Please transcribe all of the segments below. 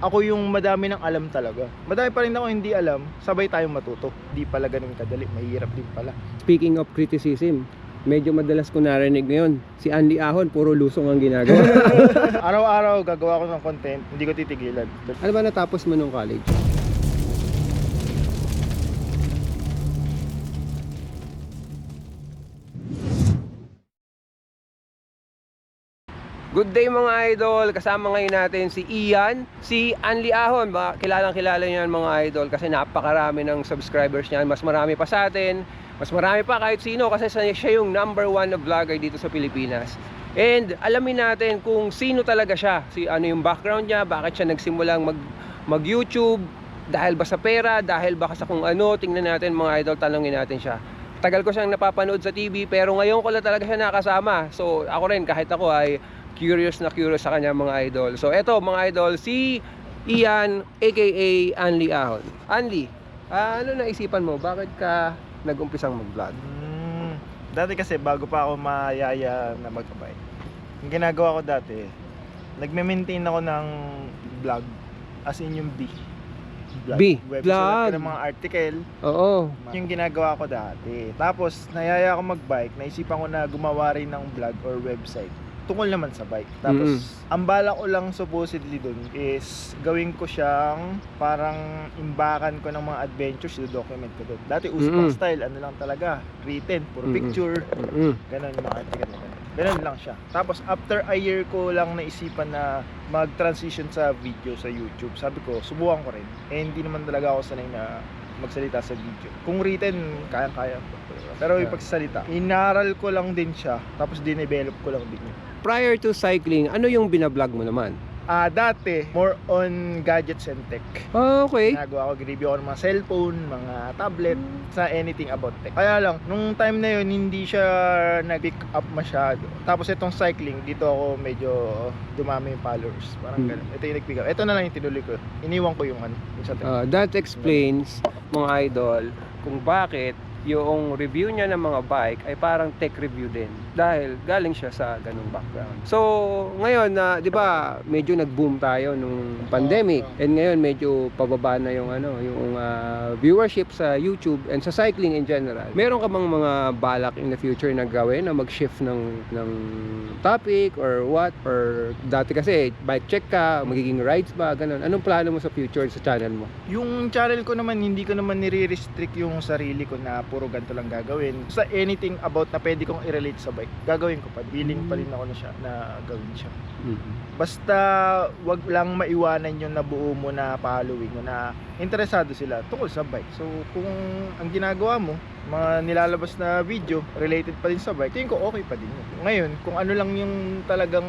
ako yung madami ng alam talaga. Madami pa rin ako hindi alam, sabay tayong matuto. Di pala ganun kadali, mahirap din pala. Speaking of criticism, medyo madalas ko narinig ngayon, si Andy Ahon, puro lusong ang ginagawa. Araw-araw gagawa ko ng content, hindi ko titigilan. ano ba natapos mo nung college? Good day mga idol! Kasama ngayon natin si Ian, si Anli Ahon. Ba, kilalang kilala niyo yan mga idol kasi napakarami ng subscribers niyan. Mas marami pa sa atin. Mas marami pa kahit sino kasi siya yung number one na vlogger dito sa Pilipinas. And alamin natin kung sino talaga siya. Si ano yung background niya, bakit siya nagsimulang mag mag YouTube, dahil ba sa pera, dahil ba sa kung ano, tingnan natin mga idol, tanongin natin siya. Tagal ko siyang napapanood sa TV pero ngayon ko lang talaga siya nakasama. So ako rin kahit ako ay curious na curious sa kanya mga idol. So eto mga idol, si Ian aka Anli Ahon. Anli, ah, ano naisipan mo? Bakit ka nag-umpisang mag-vlog? Hmm, dati kasi bago pa ako mayaya na magkabay, yung ginagawa ko dati, nagme-maintain ako ng vlog, as in yung B. B, Website vlog. ng mga article, Oo. yung ginagawa ko dati. Tapos, nayaya ako magbike, naisipan ko na gumawa rin ng vlog or website tungkol naman sa bike. Tapos, ang bala ko lang supposedly dun is gawin ko siyang parang imbakan ko ng mga adventures, document ko dun. Dati uso Mm-mm. style, ano lang talaga, written, puro Mm-mm. picture, Mm-mm. ganun yung mga article na ganun. Ganun lang siya. Tapos after a year ko lang naisipan na mag-transition sa video sa YouTube. Sabi ko, subukan ko rin. Eh hindi naman talaga ako sanay na magsalita sa video. Kung written, kaya-kaya ko. Pero yung Yeah. pagsalita, inaral ko lang din siya. Tapos dinevelop ko lang din yun. Prior to cycling, ano yung binablog mo naman? Ah, dati, more on gadgets and tech. Ah, okay. Ginagawa ko, review ako ng mga cellphone, mga tablet, sa anything about tech. Kaya lang, nung time na yun, hindi siya nag-pick up masyado. Tapos itong cycling, dito ako medyo dumami yung followers. Parang Hmm. ganun. Ito yung nag-pick up. Ito na lang yung tinuloy ko. Iniwan ko yung ano, yung sa tech. Uh, that explains, mga idol, kung bakit yung review niya ng mga bike ay parang tech review din dahil galing siya sa ganung background. So, ngayon na 'di ba, medyo nag-boom tayo nung pandemic and ngayon medyo pababa na yung ano, yung ah, viewership sa YouTube and sa cycling in general. Meron ka bang mga balak in the future na gawin na mag-shift ng ng topic or what or dati kasi bike check ka, magiging rides ba, ganun. Anong plano mo sa future sa channel mo? Yung channel ko naman, hindi ko naman nire-restrict yung sarili ko na puro ganito lang gagawin. Sa anything about na pwede kong i-relate sa bike, gagawin ko pa. Willing pa rin ako na siya na gawin siya. Basta wag lang maiwanan yung nabuo mo na following mo na interesado sila tungkol sa bike. So kung ang ginagawa mo, mga nilalabas na video related pa din sa bike, tingin ko okay pa din yun. Ngayon, kung ano lang yung talagang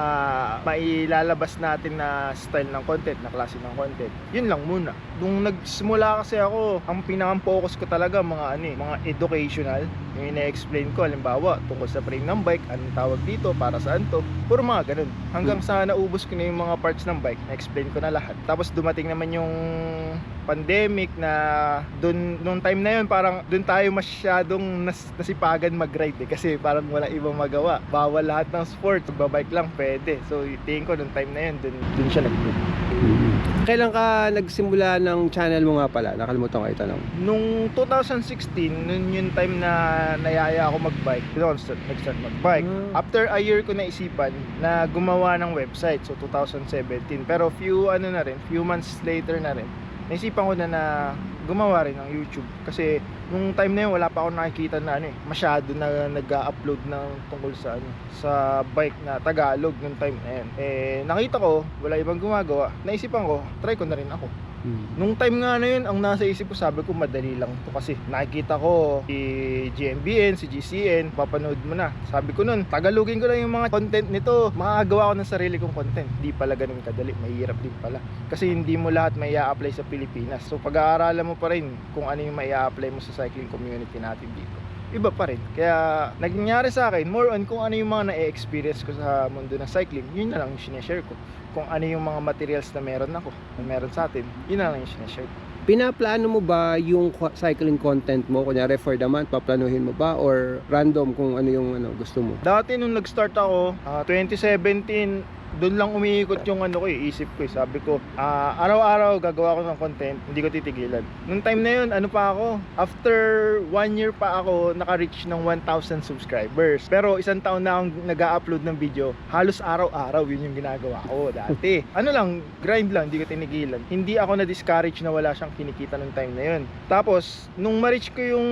ah, mailalabas natin na style ng content, na klase ng content, yun lang muna. Nung nagsimula kasi ako, ang pinakang focus ko talaga mga ano eh, mga educational, yung ina-explain ko, halimbawa, tungkol sa frame ng bike, anong tawag dito, para saan to, puro mga ganun. Hanggang sa naubos ko na yung mga parts ng bike, na-explain ko na lahat. Tapos dumating naman yung pandemic na dun nung time na yun parang dun tayo masyadong nas, nasipagan mag-ride eh kasi parang wala ibang magawa bawal lahat ng sport magbabike lang pwede so tingin ko nung time na yun dun, dun siya nag Kailan ka nagsimula ng channel mo nga pala? Nakalimutan ko itanong. Nung 2016, nun yung time na nayaya ako mag-bike, doon nag-start mag-bike. Ah. After a year ko na isipan na gumawa ng website, so 2017. Pero few ano na rin, few months later na rin, naisipan ko na na gumawa rin ng YouTube. Kasi nung time na yun, wala pa ako nakikita na ano eh, masyado na nag-upload ng tungkol sa ano, sa bike na Tagalog nung time na yun. Eh, nakita ko, wala ibang gumagawa. Naisipan ko, try ko na rin ako. Nung time nga na yun, ang nasa isip ko, sabi ko madali lang to kasi nakikita ko si GMBN, si GCN, papanood mo na. Sabi ko nun, tagalogin ko lang yung mga content nito. Makakagawa ko ng sarili kong content. Di pala ganun kadali, mahirap din pala. Kasi hindi mo lahat may apply sa Pilipinas. So pag-aaralan mo pa rin kung ano yung may apply mo sa cycling community natin dito. Iba pa rin. Kaya nangyari sa akin, more on kung ano yung mga na-experience ko sa mundo ng cycling, yun na lang yung sineshare ko kung ano yung mga materials na meron ako, na meron sa atin, yun na lang yung sinashare ko. Pinaplano mo ba yung cycling content mo? Kunyari for the month, paplanuhin mo ba? Or random kung ano yung ano, gusto mo? Dati nung nag-start ako, ah, 2017, doon lang umiikot yung ano ko eh, isip ko eh. Sabi ko, ah, araw-araw gagawa ko ng content, hindi ko titigilan. Nung time na yun, ano pa ako, after one year pa ako naka-reach ng 1,000 subscribers. Pero isang taon na akong nag-upload ng video, halos araw-araw yun yung ginagawa ko dati. ano lang, grind lang, hindi ko tinigilan. Hindi ako na-discourage na wala siyang kinikita nung time na yun. Tapos, nung ma-reach ko yung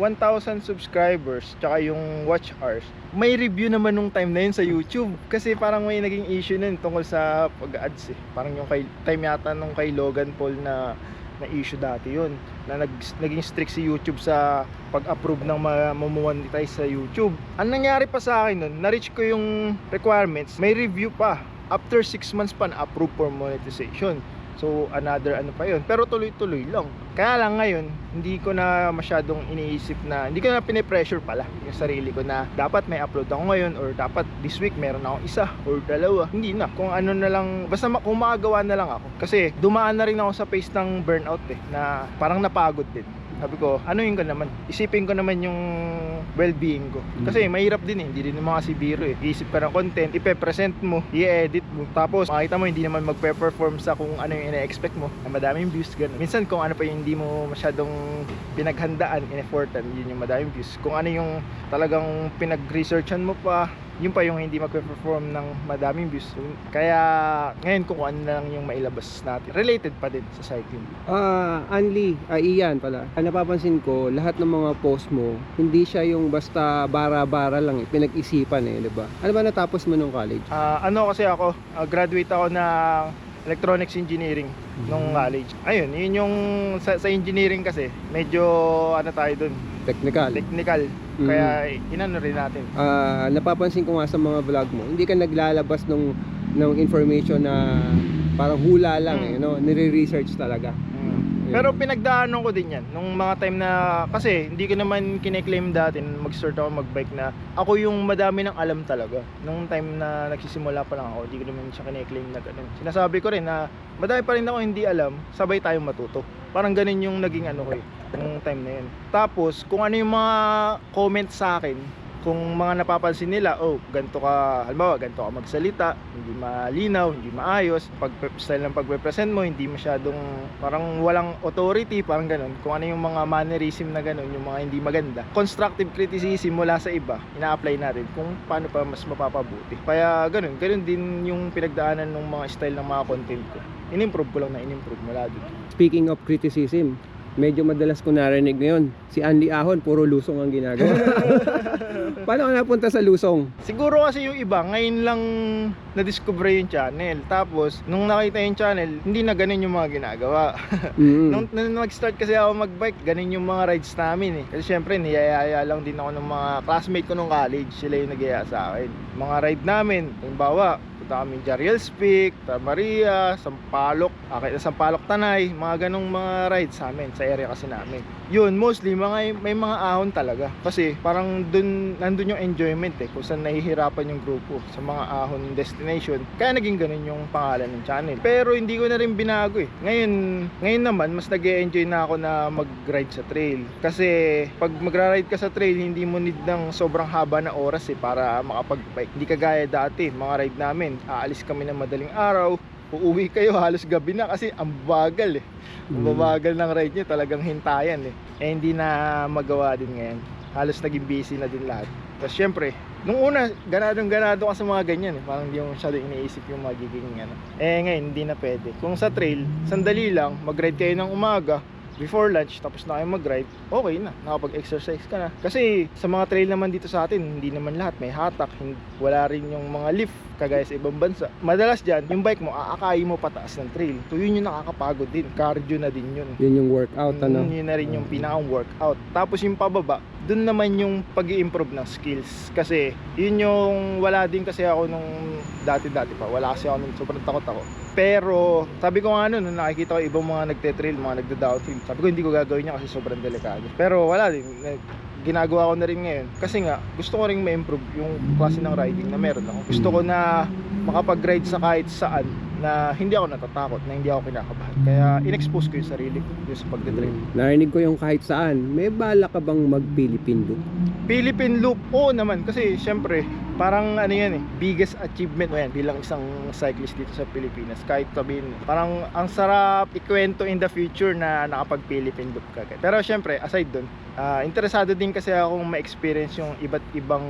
1,000 subscribers tsaka yung watch hours. May review naman nung time na yun sa YouTube kasi parang may naging issue nun tungkol sa pag-ads eh. Parang yung kay, time yata nung kay Logan Paul na na issue dati yun na nag, naging strict si YouTube sa pag-approve ng ma- mamonetize sa YouTube. Ang nangyari pa sa akin nun na-reach ko yung requirements may review pa. After 6 months pa na-approve for monetization So another ano pa yun. Pero tuloy-tuloy lang. Kaya lang ngayon Hindi ko na masyadong iniisip na Hindi ko na pinipressure pala Yung sarili ko na Dapat may upload ako ngayon Or dapat this week meron ako isa Or dalawa. Hindi na. Kung ano na lang Basta kung makagawa na lang ako. Kasi dumaan na rin ako sa phase ng burnout eh Na parang napagod din sabi ko, ano yun ko naman? Isipin ko naman yung well-being ko. Kasi mahirap din eh, hindi din naman kasi biro eh. Iisip ka ng content, ipe-present mo, i-edit mo. Tapos makita mo hindi naman magpe-perform sa kung ano yung ina-expect mo. Na madaming views, ganun. Minsan kung ano pa yung hindi mo masyadong pinaghandaan, in-effortan, yun yung madaming views. Kung ano yung talagang pinag-researchan mo pa, yun pa yung hindi magpe-perform ng madaming views. Kaya ngayon kung ano na lang yung mailabas natin. Related pa din sa cycling. Ah, Anli, ah, Ian pala. Ang napapansin ko, lahat ng mga post mo, hindi siya yung basta bara-bara lang eh, pinag-isipan eh, 'di ba? Ano ba natapos mo nung college? Ah, ano kasi ako, ah, graduate ako ng electronics engineering nung college. Ayun, yun yung sa, sa engineering kasi, medyo ano tayo dun, Technical. technical. Mm. Kaya inano rin natin. Ah, napapansin ko nga sa mga vlog mo, hindi ka naglalabas ng ng information na parang hula lang Mm. eh, no? Nire-research talaga. Mm. Pero pinagdaanan ko din yan nung mga time na kasi hindi ko naman kine-claim dati mag-start ako mag-bike na ako yung madami ng alam talaga. Nung time na nagsisimula pa lang ako, hindi ko naman siya kine-claim na ganun. Sinasabi ko rin na madami pa rin ako hindi alam, sabay tayong matuto. Parang ganun yung naging ano ko eh, nung time na yun. Tapos, kung ano yung mga comment sa akin, kung mga napapansin nila, oh, ganito ka, halimbawa, ganito ka magsalita, hindi malinaw, hindi maayos, pag style ng pagpe-present mo, hindi masyadong, parang walang authority, parang ganun. Kung ano yung mga mannerism na ganun, yung mga hindi maganda. Constructive criticism mula sa iba, ina-apply natin kung paano pa mas mapapabuti. Kaya ganun, ganun din yung pinagdaanan ng mga style ng mga content ko. In-improve ko lang na in-improve mula dun. Speaking of criticism, medyo madalas ko narinig ngayon, si Anli Ahon, puro lusong ang ginagawa. Paano ka napunta sa lusong? Siguro kasi yung iba, ngayon lang na-discover yung channel. Tapos, nung nakita yung channel, hindi na ganun yung mga ginagawa. Mm. Nung, nung nag-start kasi ako mag-bike, ganun yung mga rides namin eh. Kasi syempre, niyayaya lang din ako ng mga classmate ko nung college. Sila yung nagaya sa akin. Mga ride namin, halimbawa, punta kami Jariel's Peak, Maria, Sampalok, akit na Sampalok Tanay, mga ganong mga rides sa amin, sa area kasi namin. Yun, mostly, mga, may mga ahon talaga. Kasi parang dun, nandun yung enjoyment eh, kung saan nahihirapan yung grupo sa mga ahon destination. Kaya naging ganun yung pangalan ng channel. Pero hindi ko na rin binago eh. Ngayon, ngayon naman, mas nag enjoy na ako na mag-ride sa trail. Kasi pag magra-ride ka sa trail, hindi mo need ng sobrang haba na oras eh para makapag-bike. Hindi kagaya dati, mga ride namin, aalis kami ng madaling araw, uuwi kayo halos gabi na kasi ang bagal eh. Ang Mm. babagal ng ride nyo, talagang hintayan eh. Eh hindi na magawa din ngayon. Halos naging busy na din lahat. Tapos syempre, nung una, ganadong ganado ka sa mga ganyan eh. Parang hindi mo masyado iniisip yung magiging ano. Eh ngayon, hindi na pwede. Kung sa trail, sandali lang, mag-ride kayo ng umaga, before lunch, tapos na kayo mag-ride, okay na, nakapag-exercise ka na. Kasi sa mga trail naman dito sa atin, hindi naman lahat may hatak, wala rin yung mga lift, kagaya sa ibang bansa. Madalas dyan, yung bike mo, aakayin mo pataas ng trail. So yun yung nakakapagod din, cardio na din yun. Yun yung workout, ano? Mm, yun na rin yung pinakang workout. Tapos yung pababa, dun naman yung pag improve ng skills. Kasi yun yung wala din kasi ako nung dati-dati pa. Wala kasi ako nung sobrang takot ako. Pero sabi ko nga nun, nung nakikita ko ibang mga nagte-trail, mga nagda-downhill. Sabi ko hindi ko gagawin niya kasi sobrang delikado. Pero wala din. Nag- ginagawa ko na rin ngayon. Kasi nga, gusto ko rin ma-improve yung klase ng riding na meron ako. Gusto ko na makapag-ride sa kahit saan na hindi ako natatakot, na hindi ako kinakabahan. Kaya in-expose ko yung sarili ko yung sa pagde-drive. Narinig ko yung kahit saan. May bala ka bang mag-Philippine loop? Philippine loop, oo naman kasi syempre parang ano yan eh, biggest achievement mo yan bilang isang cyclist dito sa Pilipinas. Kahit sabihin, parang ang sarap ikwento in the future na nakapag-Philippine loop ka. Pero syempre, aside dun, ah, interesado din kasi akong ma-experience yung iba't ibang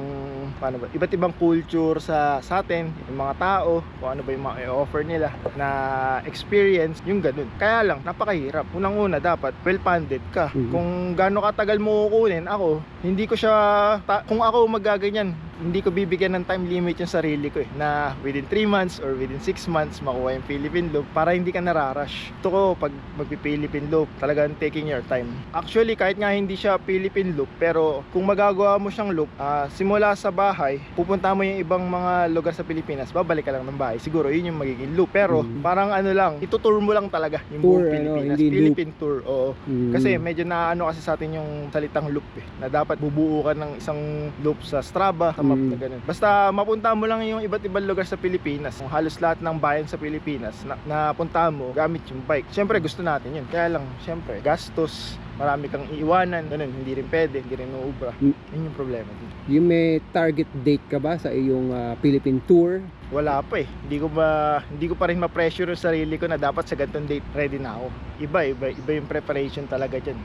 paano ba, iba't ibang culture sa sa atin, yung mga tao, kung ano ba yung mga i-offer nila na experience, yung ganun. Kaya lang, napakahirap. Unang-una, dapat well-funded ka. Mhm. Kung gaano katagal mo kukunin, ako, hindi ko siya, kung ako magaganyan, hindi ko bibigyan ng time limit yung sarili ko eh, na within 3 months or within 6 months makuha yung Philippine Loop para hindi ka nararush. Ito ko, pag magpi-Philippine Loop, talagang taking your time. Actually, kahit nga hindi siya Philippine Loop, pero kung magagawa mo siyang loop, ah, simula sa bahay, pupunta mo yung ibang mga lugar sa Pilipinas, babalik ka lang ng bahay. Siguro, yun yung magiging loop. Pero, Mhm. parang ano lang, itutour mo lang talaga yung Tour, buong ano, Pilipinas. loop. Philippine tour, oo. Mm. Kasi medyo naano kasi sa atin yung salitang loop eh. Na dapat bubuo ka ng isang loop sa Strava, Mm. na ganun. Basta mapunta mo lang yung iba't ibang lugar sa Pilipinas. Yung halos lahat ng bayan sa Pilipinas na, napunta mo gamit yung bike. Siyempre gusto natin yun. Kaya lang, siyempre, gastos, marami kang iiwanan, ganun, hindi rin pwede, hindi rin uubra. Mm. Yun yung problema din. Yung may target date ka ba sa iyong ah, Philippine tour? Wala pa eh. Hindi ko ba hindi ko pa rin ma-pressure yung sarili ko na dapat sa ganitong date ready na ako. Iba, iba, iba yung preparation talaga diyan.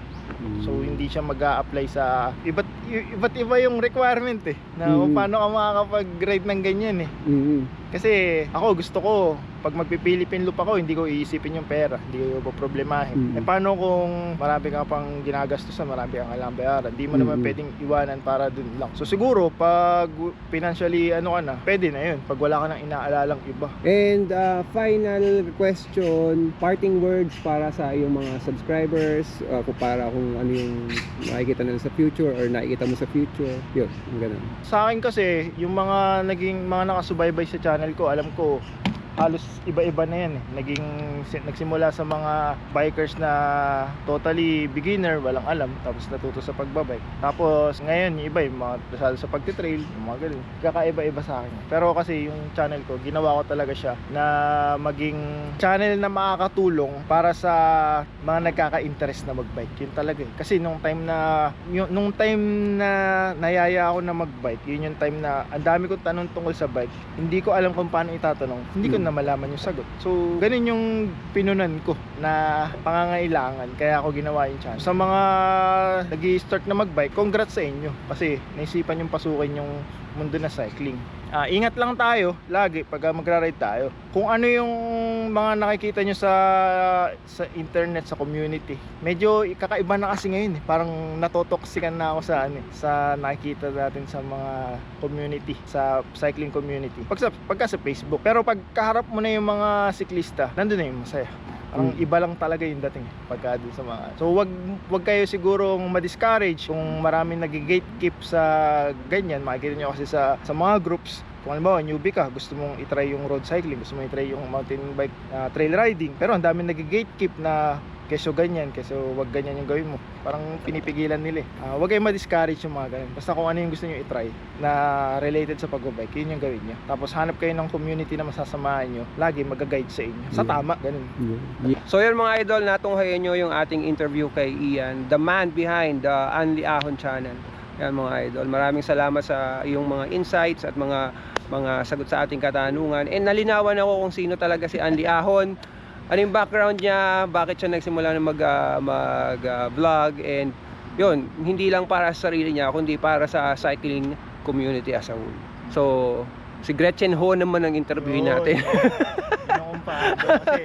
So Mm. hindi siya mag-a-apply sa iba't iba't iba yung requirement eh na Mm. paano ka makakapag-ride ng ganyan eh. Mm. Kasi ako gusto ko pag magpipilipin loop ako hindi ko iisipin yung pera, hindi ko problemahin. Mm. Eh paano kung marami ka pang ginagastusan, marami kang kailangang bayaran, di mo naman Mm. pwedeng iwanan para dun lang. So siguro pag financially ano ka na, pwede na yun pag wala ka nang inaalalang iba. And ah, final question, parting words para sa iyong mga subscribers, kung para kung ano yung makikita nila sa future or nakikita mo sa future. Yun, ganun. Sa akin kasi, yung mga naging mga nakasubaybay sa channel ko, alam ko halos iba-iba na yan eh. Naging si- nagsimula sa mga bikers na totally beginner, walang alam, tapos natuto sa pagbabike. Tapos ngayon, yung iba yung mga dasal sa pagtitrail, yung mga ganun. Kakaiba-iba sa akin. Pero kasi yung channel ko, ginawa ko talaga siya na maging channel na makakatulong para sa mga nagkaka-interest na magbike. Yun talaga eh. Kasi nung time na yung, nung time na nayaya ako na magbike, yun yung time na ang dami kong tanong tungkol sa bike. Hindi ko alam kung paano itatanong. Hindi ko Hmm. Na malaman yung sagot. So, ganun yung pinunan ko na pangangailangan. Kaya ako ginawa yung channel. Sa mga nag start na magbike, congrats sa inyo. Kasi naisipan yung pasukin yung mundo na cycling. Ah, ingat lang tayo lagi pag magra-ride tayo. Kung ano yung mga nakikita nyo sa sa internet, sa community. Medyo kakaiba na kasi ngayon eh. Parang natotoksikan na ako sa ano, eh, sa nakikita natin sa mga community, sa cycling community. Pag sa, pagka sa Facebook. Pero pag kaharap mo na yung mga siklista, nandun na yung masaya. Parang Mm. iba lang talaga yung dating pagka dun sa mga. So wag wag kayo sigurong ma-discourage kung maraming nag-gatekeep sa ganyan. Makikita nyo kasi sa sa mga groups kung halimbawa newbie ka, gusto mong i-try yung road cycling, gusto mong i-try yung mountain bike ah, trail riding, pero ang dami nag-gatekeep na keso ganyan, keso wag ganyan yung gawin mo. Parang pinipigilan nila eh. Ah, wag kayong ma-discourage yung mga ganun. Basta kung ano yung gusto nyo i-try na related sa pag-bike, yun yung gawin nyo. Tapos hanap kayo ng community na masasamahan nyo, lagi mag-guide sa inyo. Sa tama, ganun. So yun mga idol, natunghayan nyo yung ating interview kay Ian, the man behind the Anli Ahon channel. Yan mga idol, maraming salamat sa iyong mga insights at mga mga sagot sa ating katanungan. And nalinawan ako kung sino talaga si Anli Ahon, ano yung background niya, bakit siya nagsimula na mag, ah, mag ah, vlog and yun, hindi lang para sa sarili niya, kundi para sa cycling community as a whole. So, si Gretchen Ho naman ang interview Yun. natin. Yung kumpara kasi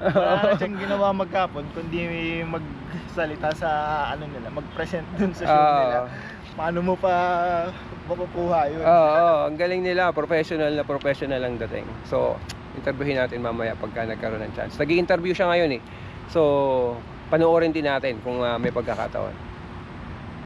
wala siyang ginawa magkapon kundi magsalita sa ano nila, mag-present dun sa show nila. Ah. Paano mo pa mapupuha yun? Oo, oo, ang galing nila, professional na professional ang dating. So, interviewin natin mamaya pagka nagkaroon ng chance. Nag-i-interview siya ngayon eh. So, panoorin din natin kung ah, may pagkakataon.